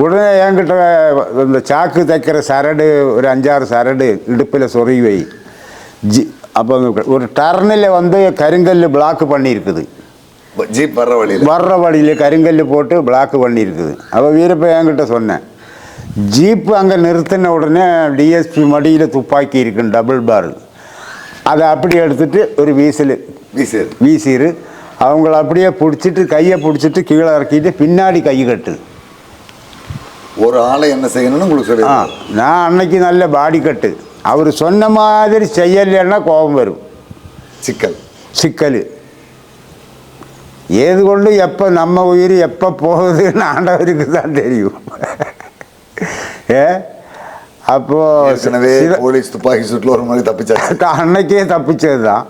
உடனே என்கிட்ட இந்த சாக்கு தைக்கிற சரடு ஒரு அஞ்சாறு சரடு இடுப்பில் சொருகி வை ஜி அப்போ ஒரு டர்னில் வந்து கருங்கல் பிளாக் பண்ணியிருக்குது ஜீப் வர்ற வழியில் வர்ற வழியில் கருங்கல் போட்டு பிளாக் பண்ணியிருக்குது அப்போ வீரப்ப என்கிட்ட சொன்னேன் ஜீப்பு அங்கே நிறுத்தின உடனே டிஎஸ்பி மடியில் துப்பாக்கி இருக்குன்னு டபுள் பார் அதை அப்படி எடுத்துட்டு ஒரு வீசல் வீசு வீசிரு அவங்கள அப்படியே பிடிச்சிட்டு கையை பிடிச்சிட்டு கீழே இறக்கிட்டு பின்னாடி கை கட்டு ஒரு ஆளை என்ன செய்யணும்னு உங்களுக்கு சொல்லி நான் அன்னைக்கு நல்ல பாடி கட்டு. அவர் சொன்ன மாதிரி செய்யலைன்னா கோபம் வரும். சிக்கல். சிக்கல். ஏது கொண்டு எப்போ நம்ம உயிர் எப்போ போகுதுன்னு ஆண்டவருக்கு தான் தெரியும். ஏ அப்போ ஏற்கனவே போலீஸ் துப்பாக்கி சூட்டில் ஒரு மாதிரி தப்பிச்சாச்சு. அன்னைக்கே தப்பிச்சது தான்.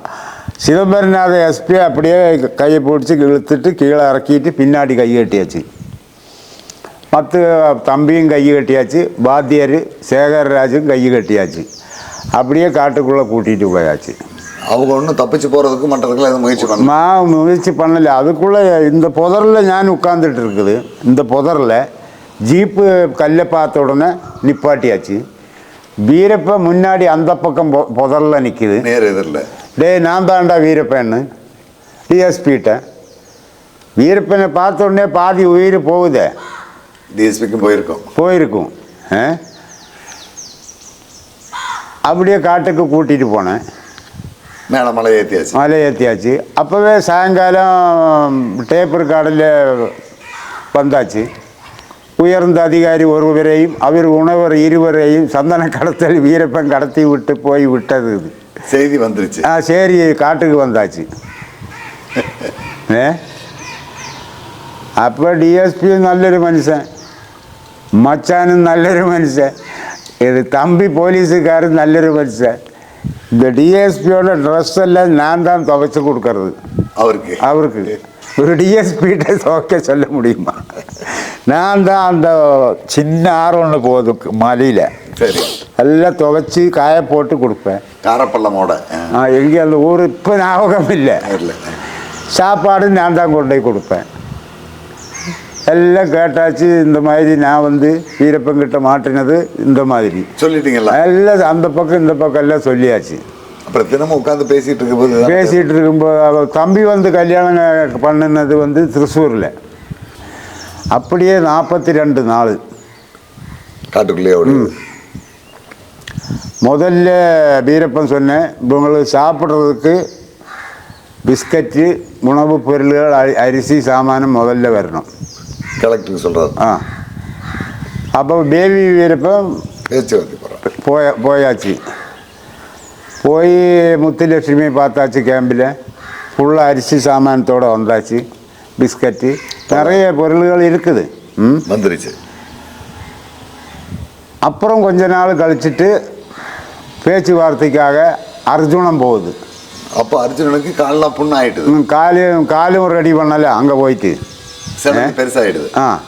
சிதம்பரநாத எஸ்பி அப்படியே கையை பிடிச்சி இழுத்துட்டு கீழே இறக்கிட்டு பின்னாடி கை மற்ற தம்பியும் கை கட்டியாச்சு வாத்தியார் சேகர்ராஜும் கை கட்டியாச்சு. அப்படியே காட்டுக்குள்ளே கூட்டிகிட்டு போயாச்சு. அவங்க ஒன்றும் தப்பிச்சு போகிறதுக்கும் மற்றதுக்குலாம் எதுவும் முயற்சி பண்ணல. நான் முயற்சி பண்ணல. அதுக்குள்ளே இந்த புதரில் நான் உட்காந்துட்டு இருக்குது. இந்த புதரில் ஜீப்பு கல்லை பார்த்த உடனே நிப்பாட்டியாச்சு. வீரப்ப முன்னாடி அந்த பக்கம் புதரில் நிற்கிது நேர் எதிரில். டேய் நான் தான்டா வீரப்பன்னு. டிஎஸ்பிகிட்ட வீரப்பனை பார்த்த உடனே பாதி உயிர் போகுதே. டிஎஸ்பிக்கும் போயிருக்கோம். போயிருக்கும். அப்படியே காட்டுக்கு கூட்டிகிட்டு போனேன். மேலே மலை ஏற்றியாச்சு மலை ஏற்றியாச்சு அப்போவே சாயங்காலம் டேப்பர் கார்டில் வந்தாச்சு. உயர்ந்த அதிகாரி ஒருவரையும் அவர் உணவர் இருவரையும் சந்தன கடத்தல் வீரப்பன் கடத்தி விட்டு போய் விட்டது இது. செய்தி வந்துருச்சு. ஆ சரி காட்டுக்கு வந்தாச்சு. ஏ அப்போ டிஎஸ்பி நல்லொரு மனுஷன். മച്ചാനും നല്ലൊരു മനുഷ്യൻ ഇത് തമ്പി പോലീസുകാരും നല്ലൊരു മനുഷ്യൻ இந்த டிஎஸ்பியோட ட்ரெஸ் எல்லாம் நான் தான் துவைச்சு கொடுக்கறது அவருக்கு அவருக்கு ஒரு டிஎஸ்பிகிட்ட துவைக்க சொல்ல முடியுமா நான் தான் அந்த சின்ன ஆறு ஒன்று போகுது மலையில் சரி எல்லாம் துவைச்சி காய போட்டு கொடுப்பேன் காரப்பள்ளமோட ஆ எங்கே அந்த ஊர் இப்போ ஞாபகம் இல்லை நேரில் சாப்பாடு நான் தான் கொண்டு போய் கொடுப்பேன் எல்லாம் கேட்டாச்சு இந்த மாதிரி நான் வந்து வீரப்பங்கிட்ட மாட்டினது இந்த மாதிரி. சொல்லிட்டீங்களா எல்லாம் அந்த பக்கம் இந்த பக்கம் எல்லாம் சொல்லியாச்சு. அப்புறம் தினமும் உட்காந்து பேசிட்டு இருக்கும்போது தான் பேசிகிட்டு இருக்கும்போது அவ தம்பி வந்து கல்யாணம் பண்ணினது வந்து திருசூரில். அப்படியே நாற்பத்தி ரெண்டு நாள். காட்டுக்குள்ளேயே முதல்ல வீரப்பன் சொன்னேன் உங்களுக்கு சாப்பிட்றதுக்கு பிஸ்கட்டு உணவுப் பொருள்கள் அரி- அரிசி சாமானம் முதல்ல வரணும். கலெக்டருக்கு சொல்கிறாரு ஆ. அப்போ பேபி வீரப்பன் பேச்சுவார்த்தை போகிறார் போய போயாச்சு. போய் முத்துலட்சுமி பார்த்தாச்சு கேம்பில். ஃபுல்லாக அரிசி சாமானத்தோடு வந்தாச்சு பிஸ்கட்டு. நிறைய பொருள்கள் இருக்குது. ம்? வந்துருச்சு. அப்புறம் கொஞ்ச நாள் கழிச்சிட்டு பேச்சுவார்த்தைக்காக அர்ஜுனம் போகுது. அப்போ அர்ஜுனனுக்கு கால்லாம் புண்ணு ஆயிட்டுது ம், காலும் காலும் ரெடி பண்ணல அங்கே போயிட்டு. சிறப்பு பெருசாயிடுது. ஆ.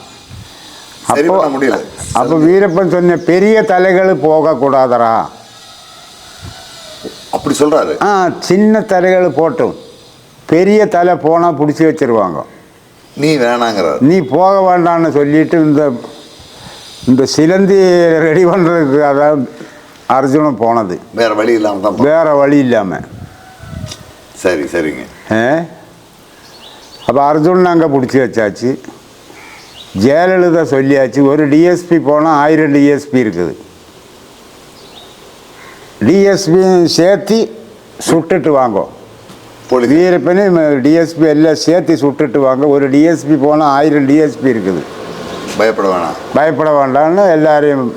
அப்போ முடியல. அப்போ வீரப்பன் சொன்ன பெரிய தலைகள் போகக்கூடாதரா? அப்படி சொல்றாரு. ஆ சின்ன தலைகள் போட்டும். பெரிய தலை போனால் பிடிச்சி வச்சிருவாங்க. நீ வேணாங்கிறார். நீ போக வேண்டாம்னு சொல்லிட்டு இந்த இந்த சிலந்தி ரெடி பண்ணுறதுக்கு அதாவது அர்ஜுனன் போனது. வேற வழி இல்லாம தான் வேற வழி இல்லாமல் சரி சரிங்க. அப்போ அர்ஜுனன் அங்கே பிடிச்சி வச்சாச்சு. ஜெயலலிதா சொல்லியாச்சு ஒரு டிஎஸ்பி போனால் ஆயிரம் டிஎஸ்பி இருக்குது. டிஎஸ்பி சேர்த்து சுட்டுட்டு வாங்கோ. வீரப்பனு டிஎஸ்பி எல்லாம் சேர்த்து சுட்டுட்டு வாங்க. ஒரு டிஎஸ்பி போனால் ஆயிரம் டிஎஸ்பி இருக்குது. பயப்பட வேணாம். பயப்பட வேண்டாம்னு எல்லாரையும்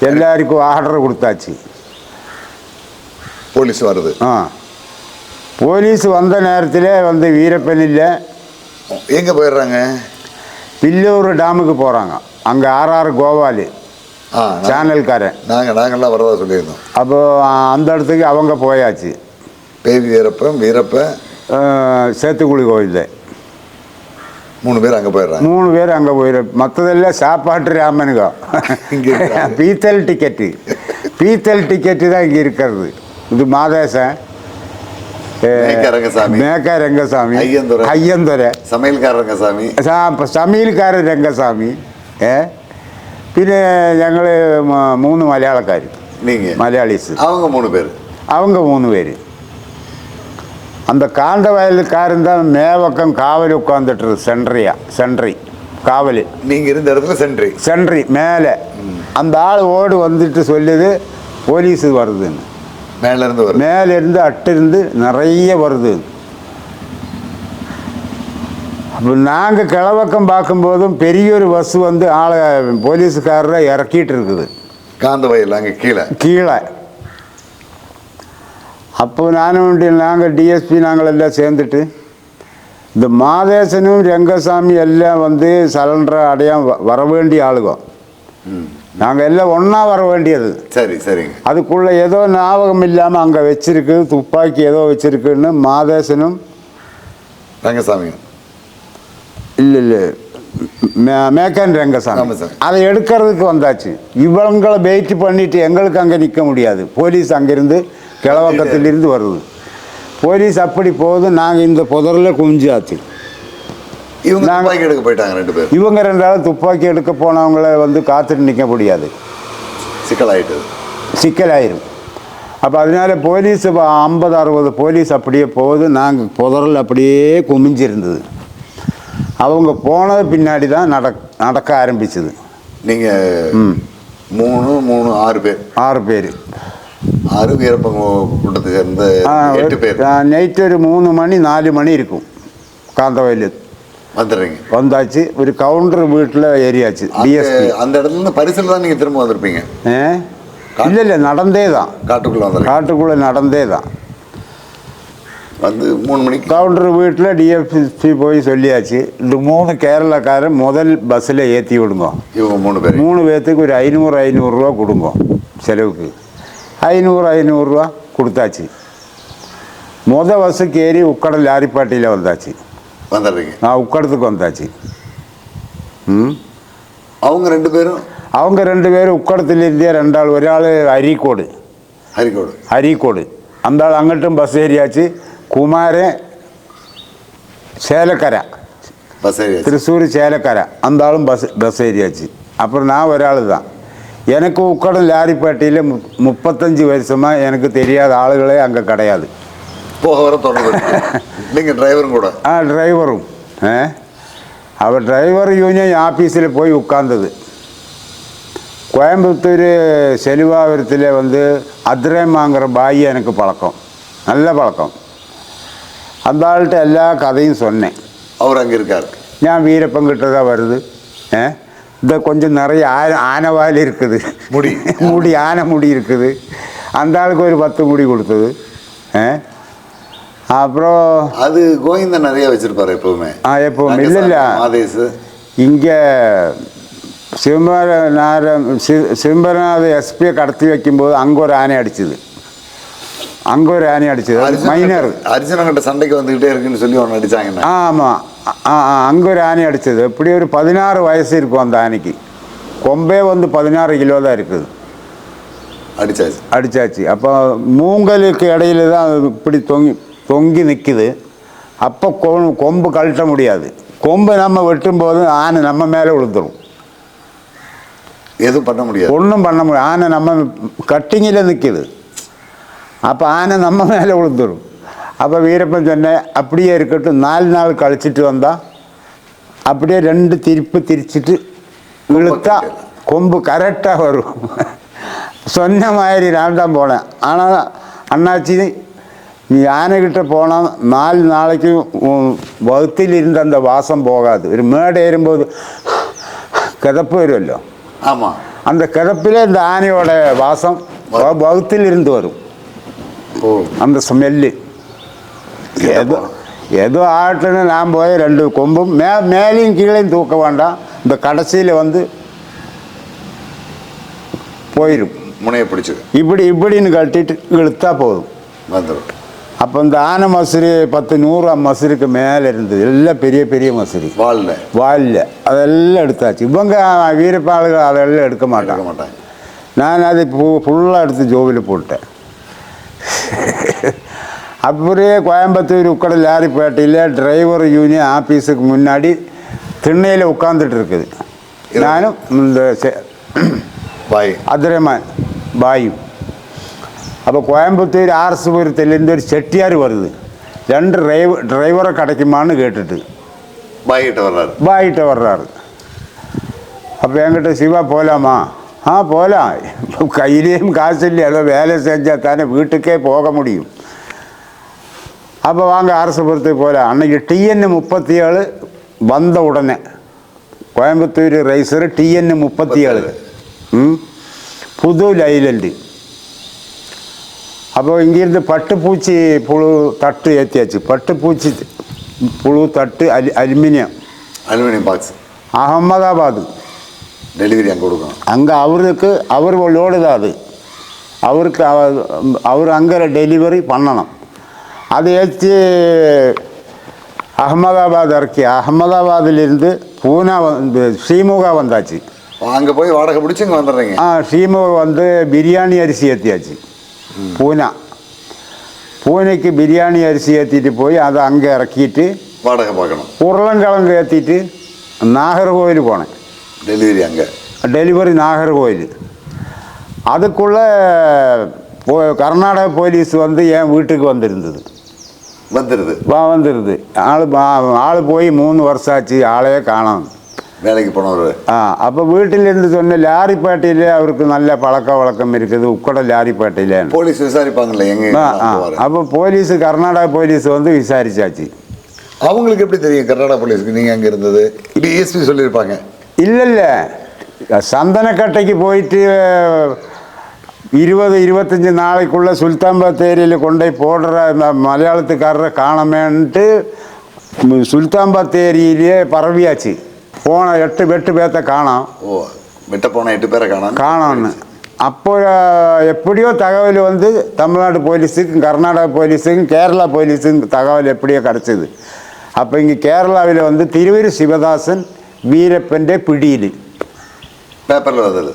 எல்லாருக்கும் ஆர்டர் கொடுத்தாச்சு. போலீஸ் வருது. ஆ. போலீஸ் வந்த நேரத்தில் வந்து வீரப்பன் இல்லை. எங்க போயிடுறாங்க? பில்லூர் டேமுக்கு போகிறாங்க அங்கே ஆர்ஆர் கோபாலு சேனல்காரன். நாங்க நாங்கெல்லாம் வரதா சொல்லியிருந்தோம். அப்போ அந்த இடத்துக்கு அவங்க போயாச்சு. பேவி வீரப்பன் வீரப்ப அஹ், சேத்துக்குழி கோயில் மூணு பேர் அங்க போயிடுறாங்க. மூணு பேர் அங்கே போயிரு மற்றதெல்லாம் சாப்பாட்டு இருக்காங்க. பீத்தல் டிக்கெட்டு. பீத்தல் டிக்கெட்டு தான் இங்கே இருக்கிறது. இது மாதேசன். மேக்க ரங்கசாமி மேக்க ரங்கசாமி ஐயந்துரை. ஐயந்துரை சமையல்கார ரங்கசாமி சா- சமையல்காரர் ரங்கசாமி ഏ പിന്നെ ഞങ്ങൾ മൂന്ന് മലയാളക്കാർ நீங்க മലയാളീസ് அவங்க மூணு பேர் அவங்க மூணு பேர் அந்த காந்த வயலுக்காரன் தான் மேவக்கம் காவல் உட்காந்துட்டு சென்ட்ரியா சென்ட்ரி காவல் நீங்க இருந்த இடத்துல சென்ட்ரி சென்ட்ரி மேலே அந்த ஆள் ஓடு வந்துட்டு சொல்லுது போலீஸ் வருதுன்னு மேல இருந்து வரும் மேலே இருந்து அட்டு இருந்து நிறைய வருது. அப்போ நாங்கள் கிழவக்கம் பார்க்கும்போதும் பெரிய ஒரு பஸ் வந்து ஆளை போலீஸுக்காரரை இறக்கிட்டு இருக்குது. காந்த வயல் அங்க கீழே. கீழே. அப்போ நானும் நாங்கள் டிஎஸ்பி நாங்களெல்லாம் சேர்ந்துட்டு இந்த மாதேசனும் ரங்கசாமி எல்லாம் வந்து சலண்டரை அடையாம வர வேண்டிய ஆளுங்க. நாங்கள் எல்லாம் ஒன்றா வர வேண்டியது. சரி சரிங்க. அதுக்குள்ளே ஏதோ ஞாபகம் இல்லாமல் அங்கே வச்சிருக்கு துப்பாக்கி ஏதோ வச்சிருக்குன்னு மாதேசனும் ரங்கசாமி. இல்லை இல்லை. மே- மேக்கன் ரங்கசாமி. அதை எடுக்கிறதுக்கு வந்தாச்சு. இவங்களை வெயிட் பண்ணிட்டு எங்களுக்கு அங்கே நிற்க முடியாது. போலீஸ் அங்கேருந்து கிழவக்கத்திலிருந்து வருது. போலீஸ் அப்படி போகுது நாங்கள் இந்த புதரில் குமிஞ்சாச்சு. இவங்க நாங்க- துப்பாக்கி எடுக்க போயிட்டாங்க ரெண்டு பேர் இவங்க ரெண்டாவது துப்பாக்கி எடுக்க போனவங்கள வந்து காத்துட்டு நிற்க முடியாது. சிக்கலாயிட்டது சிக்கலாயிரும். அப்போ அதனால போலீஸ் ஐம்பது அறுபது போலீஸ் அப்படியே போகுது. நாங்கள் புதரில் அப்படியே குமிஞ்சிருந்தது. அவங்க போனது பின்னாடி தான் நடக் நடக்க ஆரம்பிச்சது. நீங்க மூணு மூணு ஆறு பேர். ஆறு பேர். ஆறு வீரப்பங்க கூட்டத்தை சேர்ந்த எட்டு பேர். நைட்டு ஒரு மூணு மணி நாலு மணி இருக்கும். காந்தவயல் வந்துடுறீங்க. வந்தாச்சு ஒரு கவுண்டர் வீட்டில் ஏறியாச்சு டிஎஸ்பி அந்த இடத்துல இருந்து பரிசில் தான் நீங்க திரும்ப வந்திருப்பீங்க. ஏ? இல்லை இல்லை நடந்தே தான். காட்டுக்குள்ள வந்துடுறீங்க காட்டுக்குள்ளே நடந்தே தான். வந்து மூணு மணிக்கு. கவுண்டர் வீட்டில் டிஎஸ்பி போய் சொல்லியாச்சு இந்த மூணு கேரளாக்காரன் முதல் பஸ்ஸில் ஏற்றி விடுங்க. இவங்க மூணு பேர் மூணு பேர்த்துக்கு ஒரு ஐநூறு ஐநூறுரூவா கொடுங்க செலவுக்கு. ஐநூறு ஐநூறுரூவா கொடுத்தாச்சு. முத பஸ்ஸுக்கு ஏறி உக்கடல் லாரிப்பாட்டியில் வந்தாச்சு. வந்துடுறீங்க நான் உட்காரத்துக்கு வந்தாச்சு. ம்? அவங்க ரெண்டு பேரும்? அவங்க ரெண்டு பேரும் உக்கடத்துலேருந்தே ரெண்டு ஆள் ஒரு ஆள் அரிக்கோடு. அரிக்கோடு. அரிக்கோடு. அந்த ஆள் அங்கிட்டும் பஸ் ஏறியாச்சு. குமாரன் சேலக்கரை. பஸ் ஏறி திருச்சூர் சேலக்கரை. அந்த ஆளும் பஸ் பஸ் ஏறியாச்சு. அப்புறம் நான் ஒரு ஆள் தான். எனக்கு உக்கடம் லாரிப்பேட்டையில் முப்பத்தஞ்சு வருஷமாக எனக்கு தெரியாத ஆளுகளே அங்கே கிடையாது. போக வர தொடர்பு இருக்கு. நீங்க டிரைவரும் கூட ஆ டிரைவரும் ஏ அவர் டிரைவர் யூனியன் ஆஃபீஸில் போய் உட்கார்ந்தது கோயம்புத்தூர் செலிவாபுரத்தில் வந்து அத்ரேமாங்கிற பாய் எனக்கு பழக்கம் நல்ல பழக்கம் அந்த ஆள்கிட்ட எல்லா கதையும் சொன்னேன் அவர் அங்க இருக்காரு ഞാൻ വീരപ്പൻ കിട്ടതാ വരുത് ഏ இந்த கொஞ்சம் நிறைய ஆன ஆனவால் இருக்குது முடி. முடி ஆனை முடி இருக்குது அந்த ஆளுக்கு ஒரு பத்து முடி கொடுத்தது ஏ அப்புறம் அது கோவிந்தன் நிறைய வச்சிருப்பாரு எப்பவுமே. ஆ, எப்பவுமே. இல்ல, இல்ல. மாதேசு இங்கே சிவம்பரநாதன் சி- சிவம்பரநாத எஸ்பியை கடத்தி வைக்கும்போது அங்கே ஒரு ஆனை அடிச்சது. அங்கே ஒரு ஆனை அடிச்சது. மைனர் அர்ஜுனங்கிட்ட சண்டைக்கு வந்துகிட்டே இருக்குன்னு சொல்லி ஒன்று அடிச்சாங்கன்னா ஆமாம் அங்கே ஒரு ஆனை அடிச்சது. எப்படி ஒரு பதினாறு வயசு இருக்கும் அந்த ஆனைக்கு கொம்பே வந்து பதினாறு கிலோ தான் இருக்குது. அடிச்சாச்சு. அடிச்சாச்சு. அப்போ மூங்கலுக்கு இடையில தான் இப்படி தொங்கி தொங்கி நிற்குது அப்போ கொ கொம்பு கழட்ட முடியாது. கொம்பை நம்ம வெட்டும்போது ஆனை நம்ம மேலே விழுந்துரும். எதுவும் பண்ண முடியாது. ஒன்றும் பண்ண முடியாது. ஆனை நம்ம கட்டிங்கில் நிற்கிது அப்போ ஆனை நம்ம மேலே விழுந்துரும். அப்போ வீரப்பன் சொன்னேன் அப்படியே இருக்கட்டும். நாலு நாள் கழிச்சிட்டு வந்தால் அப்படியே ரெண்டு திருப்பு திரிச்சிட்டு இழுத்தா கொம்பு கரெக்டாக வரும். சொன்ன மாதிரி நான் தான் போனேன். ஆனால் அண்ணாச்சி நீ யானைகிட்ட போனால் நாலு நாளைக்கு வகுத்தில் இருந்த அந்த வாசம் போகாது ஒரு மேடை ஏறும்போது கிதப்பு வருமല്ലോ ஆமாம் அந்த கிதப்பிலே இந்த ஆனையோட வாசம் வகுத்தில் இருந்து வரும் அந்த ஸ்மெல்லு ஏதோ ஏதோ ஆட்டுன்னு நான் போய் ரெண்டு கொம்பும் மே மேலேயும் கீழேயும் தூக்க வேண்டாம் இந்த கடைசியில் வந்து போயிடும் முனையை பிடிச்சது இப்படி இப்படின்னு கட்டிட்டு இழுத்தா போதும் வந்துடும் அப்போ இந்த ஆனை மசுரி பத்து நூறு மசுருக்கு மேலே இருந்தது. எல்லாம் பெரிய பெரிய மசுரி வால்ல வாலில் அதெல்லாம் எடுத்தாச்சு. இவங்க வீரப்பாளுகள் அதெல்லாம் எடுக்க மாட்டாங்க. மாட்டாங்க. நான் அதை ஃபுல்லாக எடுத்து ஜோபியில் போட்டேன். அப்படியே கோயம்புத்தூர் உட்கட லாரிப்பேட்டையில் டிரைவர் யூனியன் ஆஃபீஸுக்கு முன்னாடி திண்ணையில் உட்காந்துட்டு இருக்குது. நானும் இந்த பாய். அதிரமான் பாயும். അപ്പോൾ കോയമ്പത്തൂർ ആർ എസ് പുരത്തിൽ എന്റെ ഒരു ചെട്ടിയാർ വരുത് രണ്ട് ഡ്രൈവ് ഡ്രൈവറെ കടയ്ക്കുമാണ് കേട്ടിട്ട്. വൈകിട്ട് വരാറ്. വൈകിട്ട് വരാറ്. അപ്പോൾ എങ്ങോട്ട് ശിവ പോലാമാ ആ പോലാ. കയ്യിലേയും കാശില്ല അതോ വേല செஞ்சால் തന്നെ വീട്ടിലേക്കേ പോക മുടിയും. അപ്പോൾ വാങ്ങ ആർ എസ് പുരത്തേക്ക് പോലാ. അന്നെങ്കിൽ ടി എൻ മുപ്പത്തിയേഴ് വന്ന ഉടനെ കോയമ്പത്തൂർ റൈസർ ടി എൻ മുപ്പത്തിയേഴ് പുതു ലൈലൻഡ്. அப்போ இங்கேருந்து பட்டுப்பூச்சி புழு தட்டு ஏற்றியாச்சு பட்டுப்பூச்சி புழு தட்டு அலி aluminium. Aluminium box Ahmedabad. Delivery அங்கே கொடுக்கணும். அங்கே அவருக்கு அவர் லோடு தான் அது. அவருக்கு அவ- அவர் அங்கே டெலிவரி பண்ணணும். அது ஏற்றி அகமதாபாத் இறக்கி அகமதாபாத்திலிருந்து பூனா வந்து ஸ்ரீமுகா வந்தாச்சு. அங்கே போய் வாடகை பிடிச்சி இங்கே வந்துடுறீங்க. ஆ ஸ்ரீமுகா வந்து பிரியாணி அரிசி ஏற்றியாச்சு பூனா. பூனைக்கு பிரியாணி அரிசி ஏற்றிட்டு போய் அதை அங்கே இறக்கிட்டு வாடகை பார்க்கணும். உருளங்கிழங்கு ஏற்றிட்டு நாகர்கோவில் போனேன். டெலிவரி அங்கே. டெலிவரி நாகர்கோவில். அதுக்குள்ளே போ கர்நாடக போலீஸ் வந்து என் வீட்டுக்கு வந்திருந்தது. வந்துடுது வா வந்துருது. ஆள் ஆள் போய் மூணு வருஷம் ஆச்சு. ஆளையே காணோம். வேலைக்கு போனவர். ஆ அப்போ வீட்டிலேருந்து சொன்ன லாரிப்பேட்டையில் அவருக்கு நல்ல பழக்க வழக்கம் இருக்குது. உக்கட லாரிப்பேட்டையில். போலீஸ் விசாரிப்பாங்கல்ல எங்க. அப்போ போலீஸு கர்நாடகா போலீஸ் வந்து விசாரிச்சாச்சு. அவங்களுக்கு எப்படி தெரியும் கர்நாடகா போலீஸ்க்கு நீங்கள் அங்கே இருந்தது? டிஎஸ்பி சொல்லியிருப்பாங்க. இல்லை இல்லை சந்தனக்கட்டைக்கு போயிட்டு இருபது இருபத்தஞ்சி நாளைக்குள்ளே சுல்தான் பத்தேரியில் கொண்டு போய் போடுற இந்த மலையாளத்துக்காரரை காணமேன்ட்டு ம், சுல்தான் பத்தேரியிலே பரவியாச்சு. போன எட்டு எட்டு பேர்த்த காணோம். ஓ விட்ட போன எட்டு பேரை காணும். காணோம்னு. அப்போ எப்படியோ தகவல் வந்து தமிழ்நாடு போலீஸுக்கும் கர்நாடகா போலீஸுக்கும் கேரளா போலீஸுக்கும் தகவல் எப்படியோ கிடச்சிது. அப்போ இங்கே கேரளாவில் வந்து திருவரி சிவதாசன் வீரப்பன் பிடியில். பேப்பரில் வந்தது.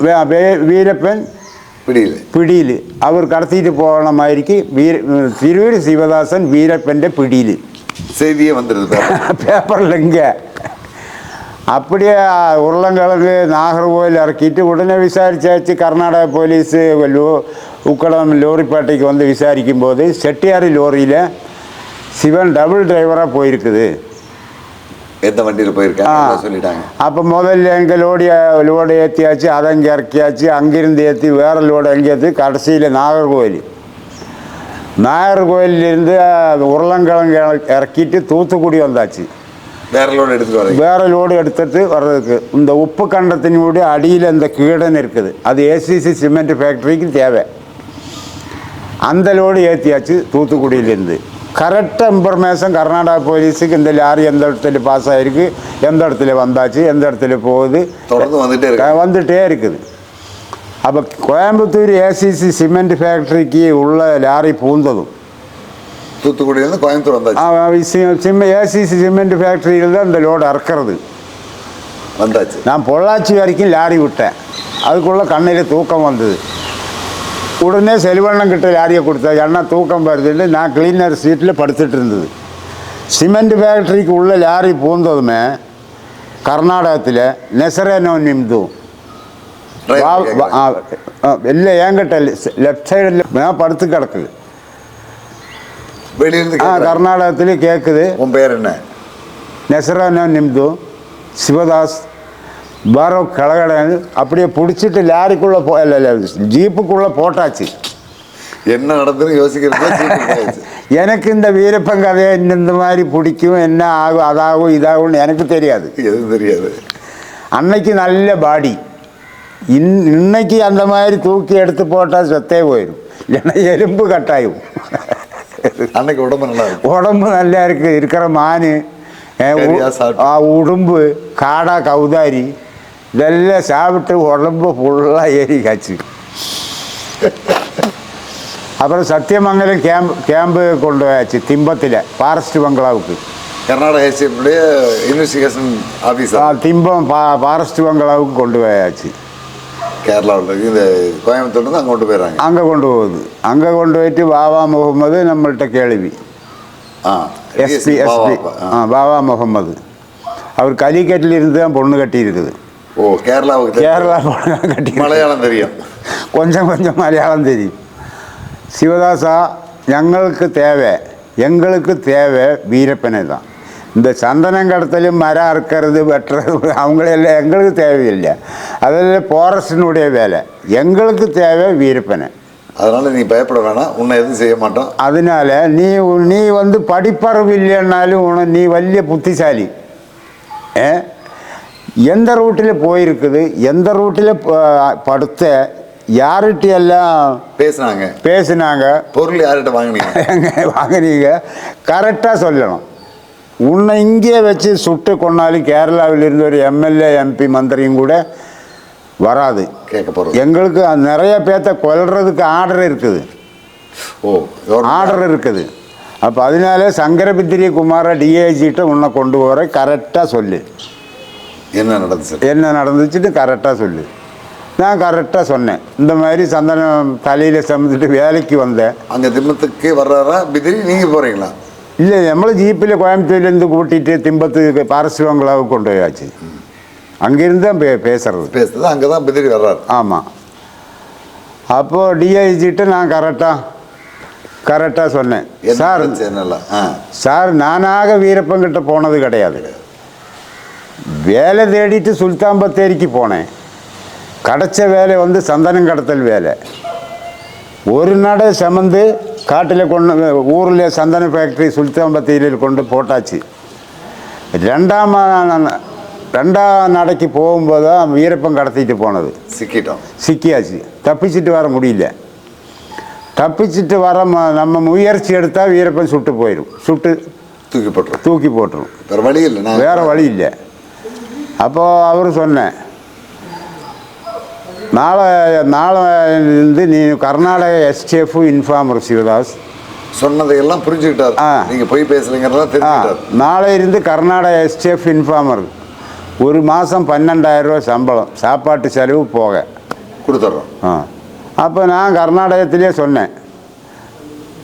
வீரப்பன் பிடியில். பிடியில். அவர் கடத்திட்டு போன மாதிரிக்கு வீர திருவரி சிவதாசன் வீரப்பன் பிடியில். செய்தியே வந்துடுது பேப்பரில் இங்கே. அப்படியே உருளங்கிழங்கு நாகர்கோவில் இறக்கிட்டு உடனே விசாரிச்சாச்சு. கர்நாடகா போலீஸு லோ உக்கடம் லோரிப்பேட்டைக்கு வந்து விசாரிக்கும் போது செட்டியார் லோரியில் சிவன் டபுள் டிரைவராக போயிருக்குது. எந்த வண்டியில் ஆ. போயிருக்காங்க சொல்லிட்டாங்க. அப்போ முதல்ல எங்கள் லோடு லோடு ஏற்றியாச்சு அதை இங்கே இறக்கியாச்சு அங்கிருந்து ஏற்றி வேறு லோடு அங்கே ஏற்றி கடைசியில் நாகர்கோவில். நாகர்கோவிலிருந்து உருளங்கிழங்கு இறக்கிட்டு தூத்துக்குடி வந்தாச்சு. வேற லோடு எடுத்துட்டு வரீங்க வேற லோடு எடுத்துட்டு வர்றதுக்கு. இந்த உப்பு கண்டத்தினுடைய அடியில் இந்த கீடன் இருக்குது. அது ஏசிசி சிமெண்ட் ஃபேக்ட்ரிக்கு தேவை. அந்த லோடு ஏற்றியாச்சு தூத்துக்குடியிலேருந்து. கரெக்டாக இன்ஃபர்மேஷன் கர்நாடகா போலீஸுக்கு இந்த லாரி எந்த இடத்துல பாஸ் ஆகிருக்கு எந்த இடத்துல வந்தாச்சு எந்த இடத்துல போகுது. தொடர்ந்து வந்துட்டே இருக்கு. வந்துட்டே இருக்குது. அப்போ கோயம்புத்தூர் ஏசிசி சிமெண்ட் ஃபேக்ட்ரிக்கு உள்ள லாரி பூந்ததும். தூத்துக்குடியிலேருந்து கோயம்புத்தூர் வந்தாச்சு. சிம்ம ஏசிசி சிமெண்ட் ஃபேக்ட்ரியில் தான் இந்த லோடு இறக்குறது வந்தாச்சு. நான் பொள்ளாச்சி வரைக்கும் லாரி விட்டேன். அதுக்குள்ளே கண்ணில் தூக்கம் வந்தது. உடனே செல்வண்ணன் கிட்ட லாரியை கொடுத்தா ஏன்னா தூக்கம் வருதுன்னு. நான் கிளீனர் சீட்டில் படுத்துட்டு இருந்தது. சிமெண்ட் ஃபேக்ட்ரிக்கு உள்ள லாரி பூந்ததுமே கர்நாடகத்தில் நெசரேனோ நிம்து. இல்லை என்கிட்ட லெஃப்ட் சைடில் படுத்து கிடக்குது. வெளியிருந்து ஆ கேக்குறாங்க. கர்நாடகத்தில் கேட்குது உன் பேர் என்ன? நெசரான நிம்து சிவதாஸ் பாரோ கலகடன்னு அப்படியே பிடிச்சிட்டு லாரிக்குள்ளே போ இல்லை ஜீப்புக்குள்ளே போட்டாச்சு. என்ன நடந்துன்னு யோசிக்கிறது எனக்கு இந்த வீரப்பன் கதையை இந்த மாதிரி பிடிக்கும் என்ன ஆகும் அதாகும் இதாகும்னு எனக்கு தெரியாது. எதுவும் தெரியாது. அன்னைக்கு நல்ல பாடி. இன் இன்னைக்கு அந்த மாதிரி தூக்கி எடுத்து போட்டால் சொத்தே போயிடும் ஏன்னா எலும்பு கட்டாயும் அன்னைக்கு உடம்பு நல்லா இருக்கும் உடம்பு நல்லா இருக்கு. இருக்கிற மான். உடும்பு காடா கவுதாரி இதெல்லாம் சாப்பிட்டு உடம்பு ஃபுல்லாக ஏறி காய்ச்சி. அப்புறம் சத்தியமங்கலம் கேம்ப் கேம்பு கொண்டு போயாச்சு திம்பத்தில் ஃபாரஸ்ட் பங்களாவுக்கு கர்நாடக இன்வெஸ்டிகேஷன் ஆஃபீஸர் திம்பம் பா ஃபாரஸ்ட் பங்களாவுக்கு கொண்டு போயாச்சு கேரளாவில் இருக்கு இந்த கோயம்புத்தூர்லேருந்து அங்கே கொண்டு போயிடுறாங்க அங்கே கொண்டு போகுது அங்கே கொண்டு போயிட்டு பாபா முகமது நம்மள்கிட்ட கேள்வி ஆ எஸ்பி பாவா எஸ்பி அப்பா. ஆ பாபா முகமது அவர் கலிக்கட்டில் இருந்து தான் பொண்ணு கட்டியிருக்குது ஓ கேரளாவுக்கு தெரியும். கேரளா படம் கட்டி மலையாளம் தெரியும் கொஞ்சம் கொஞ்சம் மலையாளம் தெரியும் சிவதாசா ഞങ്ങൾക്ക് தேவை எங்களுக்கு தேவை வீரப்பனை தான் இந்த சந்தனம் கடத்தலும் மரம் அறுக்கிறது வெட்டுறது அவங்களெல்லாம் எங்களுக்கு தேவையில்லை. அதெல்லாம் ஃபாரஸ்டினுடைய வேலை. எங்களுக்கு தேவை வீரப்பனை. அதனால நீ பயப்பட வேணாம். உன்னை எதுவும் செய்ய மாட்டோம். அதனால நீ நீ வந்து படிப்பறிவு இல்லைன்னாலும் உன நீ വലിய புத்திசாலி. ஏ? எந்த ரூட்டில் போயிருக்குது? எந்த ரூட்டில் படுத்த? யார்கிட்டயெல்லாம் பேசுனாங்க. பேசுனாங்க? பொருள் யார்கிட்ட வாங்குனீங்க? வாங்குனீங்க? கரெக்டாக சொல்லணும். உன்னை இங்கே வச்சு சுட்டு கொண்டாலும் கேரளாவில் இருந்து ஒரு எம்எல்ஏ எம்பி மந்திரியும் கூட வராது. கேட்க போறது. எங்களுக்கு நிறைய பேர்த்த கொல்றதுக்கு ஆர்டர் இருக்குது. ஓ ஆர்டர் இருக்குது. அப்போ அதனால சங்கரபித்திரி குமார டிஏஜிட்ட உன்னை கொண்டு போகிற கரெக்டாக சொல்லு. என்ன நடந்துச்சு? என்ன நடந்துச்சுன்னு கரெக்டாக சொல்லு. நான் கரெக்டாக சொன்னேன். இந்த மாதிரி சந்தனம் தலையில் சமைச்சிட்டு வேலைக்கு வந்தேன். அங்க திம்மத்துக்கு வர்றாரா? பிதிரி நீங்க போறீங்களா? இல்லை നമ്മൾ ஜீப்பில் கோயம்புத்தூர்லேருந்து கூட்டிகிட்டு திம்பத்து பாரசு பங்களாவுக்கு கொண்டு போயாச்சு அங்கேருந்து தான் பே பேசுறது பேசுறது அங்கதான் பிதிரி வர்றாரு ஆமாம் அப்போது டிஐஜிட்ட நான் கரெக்டாக கரெக்டாக சொன்னேன் என்ன சார் நடந்துச்சு என்னெல்லாம் ஆ சார் நானாக வீரப்பங்கிட்ட போனது கிடையாது வேலை தேடிட்டு சுல்தான் பத்தேரிக்கு போனேன் கிடைச்ச வேலை வந்து சந்தனம் கடத்தல் வேலை ஒரு நடை சமந்து காட்டில் கொண்டு ஊரில் சந்தன ஃபேக்ட்ரி சுல்தான் பத்தேரியில் கொண்டு போட்டாச்சு ரெண்டாம் ஆ- ரெண்டாம் நடைக்கு போகும்போது தான் வீரப்பன் கடத்திட்டு போனது சிக்கிட்டோம் சிக்கியாச்சு தப்பிச்சிட்டு வர முடியல தப்பிச்சிட்டு வர ம- நம்ம முயற்சி எடுத்தால் வீரப்பன் சுட்டு போயிடும் சுட்டு தூக்கி போட்டுரும் தூக்கி போட்டுரும் வேற வழி இல்லை வேற வழி இல்லை அப்போ அவர் சொன்னேன் நாளை நாளையிலிருந்து நீ கர்நாடக எஸ்டிஎஃப் இன்ஃபார்மர் சிவதாஸ் சொன்னதையெல்லாம் புரிஞ்சுக்கிட்டாரு ஆ. நீங்க போய் பேசலைங்கிறதா ஆ தெரிஞ்சுக்கிட்டாரு நாளை இருந்து கர்நாடக எஸ்டிஎஃப் இன்ஃபார்மர் ஒரு மாதம் பன்னெண்டாயிரம் ரூபாய் சம்பளம் சாப்பாட்டு செலவு போக கொடுத்துட்றோம் ஆ அப்போ நான் ಕರ್ನಾಟಕದಲ್ಲೇ ಸೊನ್ನೆ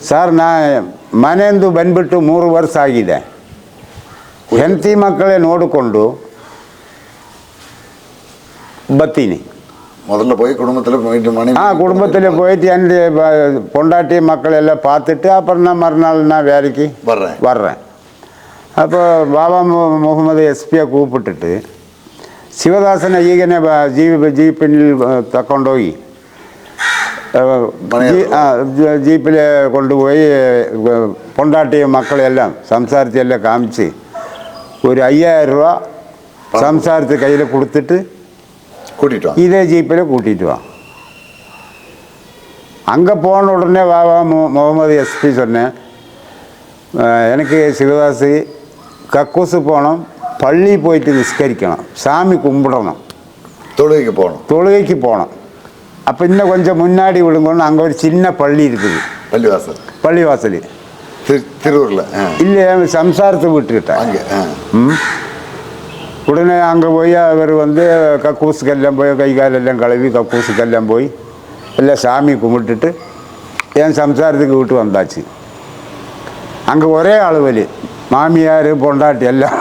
ಸರ್ ನಾ ಮನೆಯಿಂದ ಬಂದ್ಬಿಟ್ಟು ಮೂರು ವರ್ಷ ಆಗಿದೆ ಹೆಂಡತಿ ಮಕ್ಕಳೇ ನೋಡಿಕೊಂಡು ಬರ್ತೀನಿ முதல்ல போய் குடும்பத்தில் போயிட்டு மணி ஆ குடும்பத்தில் போயிட்டு என்னுடைய பொண்டாட்டி மக்கள் எல்லாம் பார்த்துட்டு அப்புறம் நான் மறுநாள் நான் வேலைக்கு வர்றேன். வர்றேன். அப்போ பாபா முகமது எஸ்பியை கூப்பிட்டுட்டு சிவதாசன் ஈகனே ஜீவி ஜீப்பினில் கொண்டோய் ஜீப்பில் கொண்டு போய் பொண்டாட்டிய மக்கள் எல்லாம் சம்சாரத்தை எல்லாம் காமிச்சு ஒரு ஐயாயிரம் ரூபா சம்சாரத்து கையில் கொடுத்துட்டு கூட்டிட்டு வாங்க. இதே ஜீப்பில் கூட்டிகிட்டு வா. அங்கே போன உடனே வா வா முகமது எஸ்பி சொன்னேன். எனக்கு சிவதாசி கக்கூசு போகணும் பள்ளி போயிட்டு நிஸ்கரிக்கணும் சாமி கும்பிடணும். தொழுகைக்கு போகணும். தொழுகைக்கு போகணும். அப்போ இன்னும் கொஞ்சம் முன்னாடி விடுங்கன்னு அங்கே ஒரு சின்ன பள்ளி இருக்குது. பள்ளிவாசல். பள்ளிவாசல். திரு திருவூர்ல. இல்லை சம்சாரத்தை விட்டுக்கிட்டேன் அங்க. ம்? உடனே அங்கே போய் அவர் வந்து கக்கூசுக்கெல்லாம் போய் கை காலெல்லாம் கழுவி கக்கூசுக்கெல்லாம் போய் எல்லாம் சாமி கும்பிட்டுட்டு என் சம்சாரத்துக்கு விட்டு வந்தாச்சு. அங்கே ஒரே அலுவலி மாமியார் பொண்டாட்டி எல்லாம்.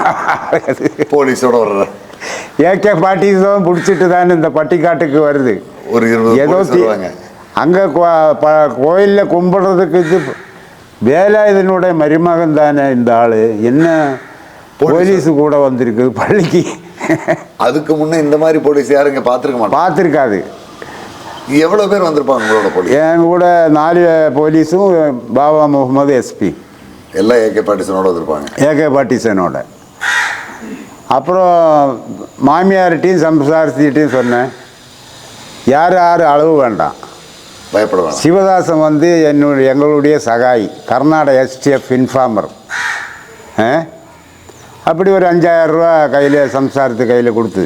போலீஸோட வர்ற. ஏகே பாட்டிஸும் பிடிச்சிட்டு தான் இந்த பட்டிக்காட்டுக்கு வருது. ஒரு ஏதோ அங்கே கோயிலில் கும்பிடுறதுக்கு இது வேலாயுதனுடைய மருமகன் தானே இந்த ஆள்? என்ன போலீஸ். கூட வந்திருக்கு பள்ளிக்கு. அதுக்கு முன்ன இந்த மாதிரி போலீஸ் யாரும் இங்க பார்த்துருக்க மாட்டாங்க. பார்த்துருக்காது. எவ்வளவு பேர் வந்திருப்பாங்க உங்களோட போலீஸ்? என் கூட நாலு போலீஸும் பாபா முகமது எஸ்பி எல்லாம் ஏகே பாட்டிசனோட வந்திருப்பாங்க. ஏகே பாட்டிசனோட அப்புறம் மாமியார்கிட்டையும் சம்சாரத்திட்டையும் சொன்னேன். யார் யார் அளவு வேண்டாம். பயப்பட வேணாம். சிவதாசன் வந்து என்னுடைய எங்களுடைய சகாய் கர்நாடக எஸ்டிஎஃப் இன்ஃபார்மர் அப்படி ஒரு அஞ்சாயிரம் ரூபா கையில் சம்சாரத்து கையில் கொடுத்து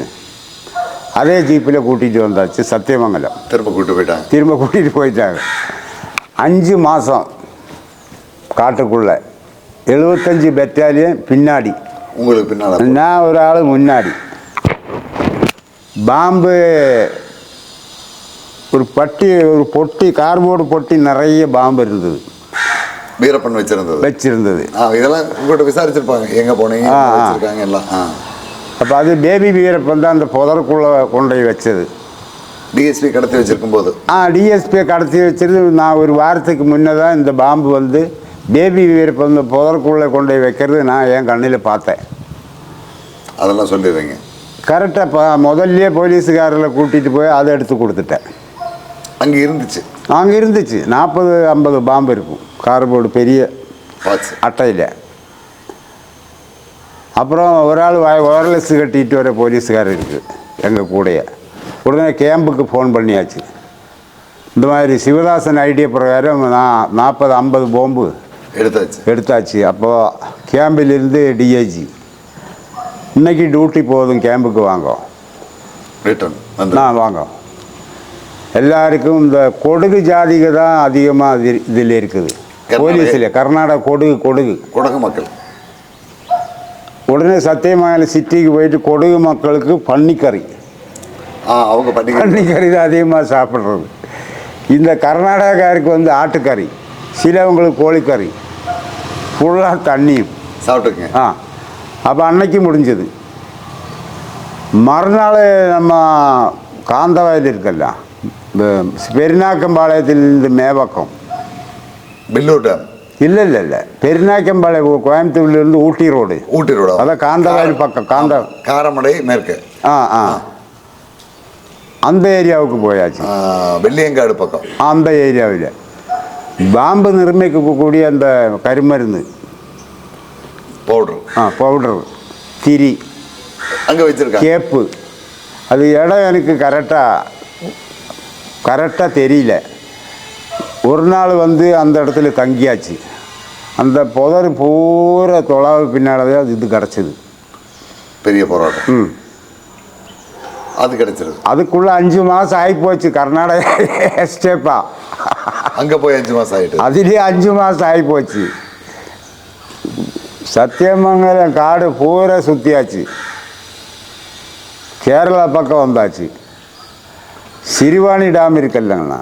அதே ஜீப்பில் கூட்டிகிட்டு வந்தாச்சு சத்தியமங்கலம். திரும்ப கூட்டு போயிட்டாங்க திரும்ப கூட்டிகிட்டு போயிட்டாங்க. அஞ்சு மாதம் காட்டுக்குள்ளே எழுபத்தஞ்சி பெட்டாலியன் பின்னாடி. உங்களுக்கு பின்னால நான் ஒரு ஆள் முன்னாடி. பாம்பு ஒரு பட்டி ஒரு பொட்டி கார்போர்டு பொட்டி நிறைய பாம்பு இருந்தது. வீரப்பன் வச்சிருந்தது. வச்சிருந்தது. ஆ இதெல்லாம் உங்கள்கிட்ட விசாரிச்சிருப்பாங்க. எங்க போனீங்க. வச்சிருக்காங்க எல்லாம். அப்போ அது பேபி வீரப்பன் தான் அந்த புதருக்குள்ளே கொண்டு போய் வச்சது. டிஎஸ்பி கடத்தி வச்சிருக்கும் போது ஆ டிஎஸ்பியை கடத்தி வச்சது நான் ஒரு வாரத்துக்கு முன்னே தான் இந்த பாம்பு வந்து பேபி வீரப்பன் இந்த புதருக்குள்ளே கொண்டு போய் வைக்கிறது நான் என் கண்ணில் பார்த்தேன். அதெல்லாம் சொல்லிடுறீங்க. கரெக்டாக இப்போ முதல்லையே போலீஸுக்காரில் கூட்டிகிட்டு போய் அதை எடுத்து கொடுத்துட்டேன். அங்கே இருந்துச்சு. அங்கே இருந்துச்சு. நாற்பது ஐம்பது பாம்பு இருக்கும். கார்போர்டு பெரிய அட்டையில். அப்புறம் ஒரு ஆள் ஒயர்லெஸ் கட்டிட்டு வர போலீஸுக்காரர் இருக்குது எங்கள் கூடயே. உடனே கேம்புக்கு ஃபோன் பண்ணியாச்சு. இந்த மாதிரி சிவதாசன் ஐடியா பிரகாரம் நான் நாற்பது ஐம்பது பாம்பு எடுத்தாச்சு. எடுத்தாச்சு. அப்போது கேம்பிலிருந்து டிஐஜி இன்னைக்கு டியூட்டி போதும் கேம்புக்கு வாங்க. ரிட்டர்ன் வந்து நான் வாங்க. எல்லாருக்கும் இந்த கொடுகு ஜாதிக தான் அதிகமாக இதில் இருக்குது. போலீஸில் கர்நாடகா கொடுகு கொடுகு. குடகு மக்கள். உடனே சத்தியமங்கலம் சிட்டிக்கு போயிட்டு கொடுகு மக்களுக்கு பன்னிக்கறி. ஆ அவங்க பண்ணிக்க பன்னிக்கறி தான் அதிகமாக சாப்பிட்றது. இந்த கர்நாடகாருக்கு வந்து ஆட்டுக்கறி சிலவங்களுக்கு கோழிக்கறி ஃபுல்லாக தண்ணியும். சாப்பிட்டுக்குங்க. ஆ அப்போ அன்னைக்கு முடிஞ்சது. மறுநாள் நம்ம காந்தவாயில் இருக்கல்ல இந்த பெருநாக்கம்பாளையத்திலிருந்து மேவக்கம். பில்லூர் டேம் இல்லை இல்லை இல்லை பெருநாக்கம்பாளையம் கோயம்புத்தூர்லேருந்து ஊட்டி ரோடு. ஊட்டி ரோடு? அதான் காந்தவாயில் பக்கம் காந்த காரமடை மேற்கு. ஆ ஆ. அந்த ஏரியாவுக்கு போயாச்சு. வெள்ளியங்காடு பக்கம். அந்த ஏரியாவில். பாம்பு நிர்மிக்கக்கூடிய அந்த கருமருந்து. பவுடர். ஆ பவுடர். திரி. அங்கே வச்சிருக்காங்க. கேப்பு. அது இடம் எனக்கு கரெக்டாக கரெக்டாக தெரியல. ஒரு நாள் வந்து அந்த இடத்துல தங்கியாச்சு. அந்த புதர் பூரா தொலாவு பின்னால் தான் அது இது கிடச்சிது பெரிய போராட்டம். ம். அது கிடைச்சிருது அதுக்குள்ளே அஞ்சு மாதம் ஆகிப்போச்சு கர்நாடகா எஸ்டேப்பா அங்கே போய் அஞ்சு மாதம் ஆகிட்டு அதுலேயே அஞ்சு மாதம் ஆகிப்போச்சு சத்தியமங்கலம் காடு பூரா சுற்றியாச்சு கேரளா பக்கம் வந்தாச்சு. சிறுவாணி டேம் இருக்குல்லங்கண்ணா.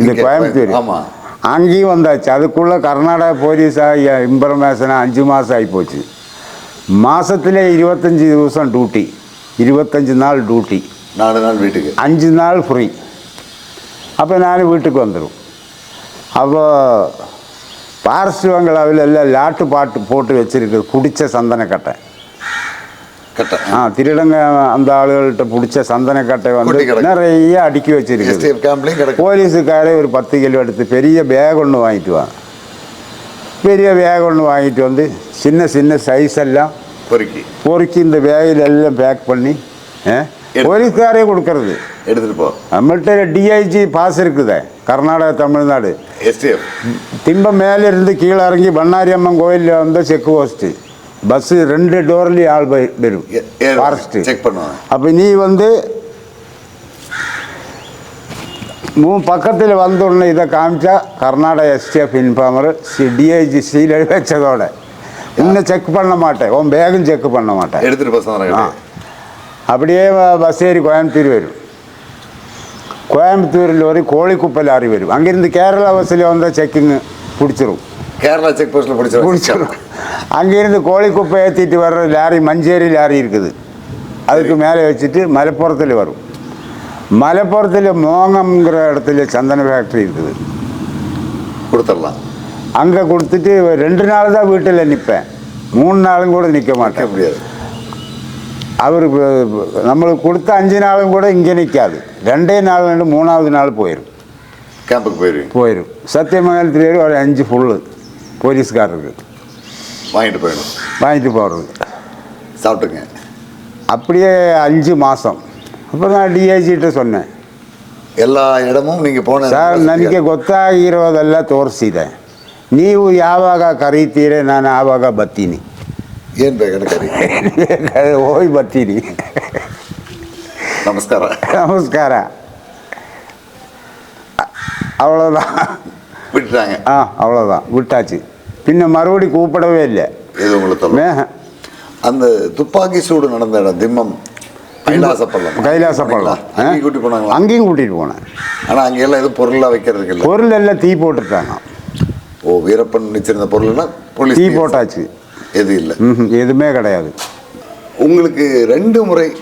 இங்க கோயம்புத்தூர். ஆமா. அங்கேயும் வந்தாச்சு. அதுக்குள்ளே கர்நாடகா போலீஸாக இன்ஃபர்மேஷனாக அஞ்சு மாதம் ஆகிப்போச்சு மாதத்துல இருபத்தஞ்சி திவசம் டியூட்டி இருபத்தஞ்சி நாள் டியூட்டி நாலு நாள் வீட்டுக்கு. அஞ்சு நாள் ஃப்ரீ அப்போ நான் வீட்டுக்கு வந்துடும் அப்போ பாரஸ்ட் பங்களாவில் எல்லாம் லாட்டு பாட்டு போட்டு வச்சிருக்குது பிடிச்ச சந்தனக்கட்டை கட்ட. ஆ திருடங்க அந்த ஆளுகள்கிட்ட பிடிச்ச சந்தனக்கட்டை வந்து. நிறைய அடுக்கி கிடக்கு. போலீஸுக்காரே ஒரு பத்து கிலோ எடுத்து பெரிய பேக் ஒன்று வாங்கிட்டு வா. பெரிய பேக் ஒன்று வாங்கிட்டு வந்து சின்ன சின்ன சைஸ் எல்லாம் பொறுக்கி. பொறுக்கி இந்த பேகில் எல்லாம் பேக் பண்ணி போலீஸ்காரே கொடுக்கறது. எடுத்துகிட்டு போ. நம்மள்கிட்ட டிஐஜி பாஸ் இருக்குதே கர்நாடகா தமிழ்நாடு. திம்பம் மேலே இருந்து கீழே இறங்கி பண்ணாரி அம்மன் கோயிலில் வந்து செக் போஸ்ட்டு. பஸ்ஸு ரெண்டு டோர்லேயும் ஆள் போய் வரும் ஃபாரஸ்ட்டு செக் பண்ணுவாங்க. அப்போ நீ வந்து மூ பக்கத்தில் வந்த உடனே இதை காமிச்சா Karnataka STF informer C DIG seal வச்சதோட. இன்னும் செக் பண்ண மாட்டேன். உன் பேகும் செக் பண்ண மாட்டேன். எடுத்துகிட்டு ஆ. அப்படியே பஸ் ஏறி கோயம்புத்தூர் வரும். கோயம்புத்தூரில் ஒரு கோழிக்குப்பை லாரி வரும். அங்கேருந்து கேரளா பஸ்ஸில் வந்தால் செக்கிங்கு பிடிச்சிரும். கேரளா செக் போஸ்ட்டில் பிடிச்சிரும். பிடிச்சிருக்கோம் அங்கேருந்து கோழிக்குப்பை ஏற்றிட்டு வர்ற லாரி மஞ்சேரி லாரி இருக்குது. அதுக்கு மேலே வச்சுட்டு மலைப்புறத்தில் வரும். மலைப்புறத்தில் மோங்கம்ங்கிற இடத்துல சந்தன ஃபேக்ட்ரி இருக்குது. கொடுத்துடலாம். அங்கே கொடுத்துட்டு ரெண்டு நாள் தான் வீட்டில் நிற்பேன் மூணு நாளும் கூட நிற்க மாட்டேன். முடியாது. அவர் நம்மளுக்கு கொடுத்த அஞ்சு நாளும் கூட இங்கே நிற்காது ரெண்டே நாள் ரெண்டு மூணாவது நாள் போயிடும் கேம்புக்கு போயிடுவீங்க போயிடும் சத்தியமங்கலத்தில் ஒரு அஞ்சு ஃபுல்லு போலீஸ்காரருக்கு வாங்கிட்டு போயிடும் வாங்கிட்டு போகிறது சாப்பிட்டுங்க. அப்படியே அஞ்சு மாதம் அப்புறம் நான் டிஐஜிகிட்ட சொன்னேன். எல்லா இடமும் நீங்கள் போன சார் ನನಗೆ ಗೊತ್ತಾಗಿರೋದೆಲ್ಲ ತೋರಿಸಿದೆ ನೀವು ಯಾವಾಗ ಕರೀತೀರಿ ನಾನು ಆವಾಗ ಬರ್ತೀನಿ ಏನು ಬೇಕಾದ್ರೆ ಕರಿ ಹೋಗಿ ಬರ್ತೀನಿ ನಮಸ್ಕಾರ அவ்வளோதான் விட்டுட்டாங்க. ஆ அவ்வளோதான் விட்டாச்சு. பின்ன மறுபடி கூப்பிடவே இல்லை. இது உங்களுக்கு அந்த துப்பாக்கி சூடு நடந்த இடம் திம்மம் கைலாசப்பள்ளம். கைலாச பள்ளம் ஆ? அங்கேயும் கூட்டிகிட்டு போனேன். ஆனா அங்க எல்லாம் எதுவும் பொருளா வைக்கிறதுக்கு இல்ல. பொருள் எல்லாம் தீ போட்டுட்டாங்க. ஓ வீரப்பன் வச்சிருந்த பொருள்னா போலீஸ் தீ போட்டாச்சு. எது இல்ல. எதுவுமே கிடையாது. உங்களுக்கு ரெண்டு முறை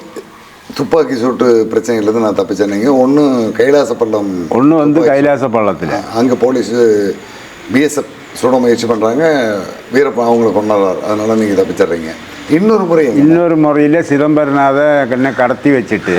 துப்பாக்கி சூட்டு பிரச்சனையிலேருந்து நான் தப்பிச்சேன்னீங்க ஒன்று கைலாசப்பள்ளம் ஒன்று வந்து கைலாச பள்ளத்தில் அங்கே போலீஸு பிஎஸ்எஃப் சுட முயற்சி பண்ணுறாங்க வீரப்பன் அவங்கள கொண்டாடுறாரு அதனால நீங்கள் தப்பிச்சிடுறீங்க. இன்னொரு முறை? இன்னொரு முறையில் சிதம்பரநாத என்னை கடத்தி வச்சுட்டு